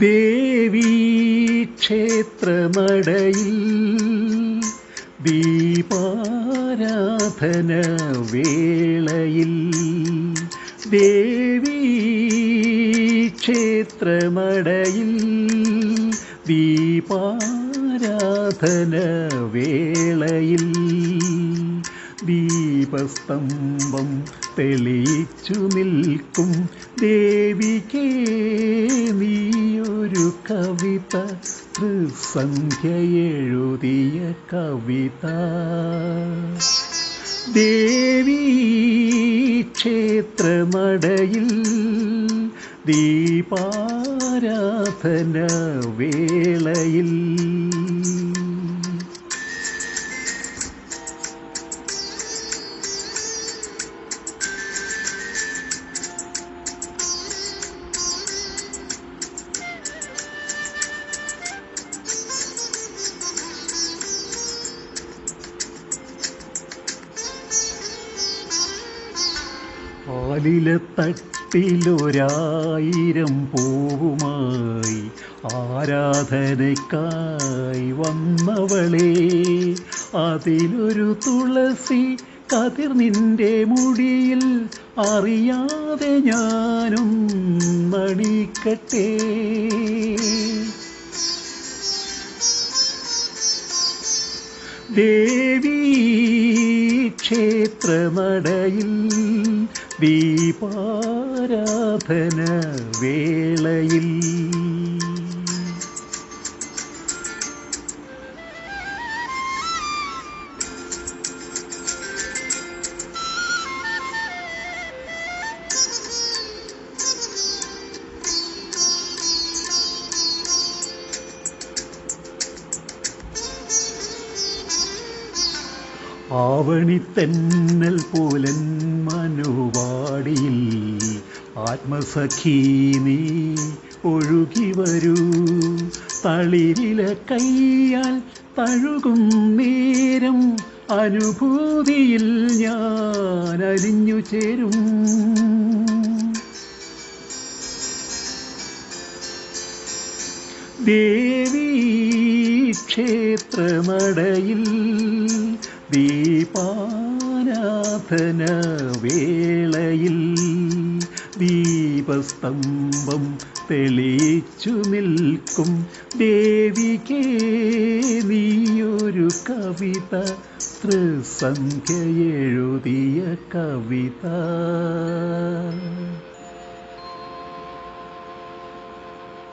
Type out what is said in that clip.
ദേവീ ക്ഷേത്രമടയിൽ ദീപാരാധന വേളയിൽ ദേവി ക്ഷേത്രമടയിൽ ദീപാരാധന വേളയിൽ ദീപസ്തംഭം തെളിയിച്ചു നിൽക്കും ദേവികേ. കവിത എഴുതിയ കവിത ദേവി ക്ഷേത്രമടയിൽ ദീപാരാധന വേളയിൽ ആലില തട്ടിലൊരായിരം പൂവുമായി ആരാധനയ്ക്കായി വന്നവളെ അതിലൊരു തുളസി കതിർ നിന്റെ മുടിയിൽ അറിയാതെ ഞാനും നടിക്കട്ടെ. ദേവീ ക്ഷേത്രനടയിൽ ദീപാരാധന വേളയിൽ ആവണിത്തെന്നൽ പോലൻ മനുവാടിയിൽ ആത്മസഖീനി ഒഴുകി വരൂ. തളിരില കയ്യാൽ തഴുകും നേരം അനുഭൂതിയിൽ ഞാൻ അലിഞ്ഞു ചേരും. ദേവീ ക്ഷേത്രനടയിൽ ദീപാരാധന വേളയിൽ ദീപസ്തംഭം തെളിയിച്ചു നിൽക്കും. ദേവികേ കവിത ത്രിസംഖ്യ എഴുതിയ കവിത.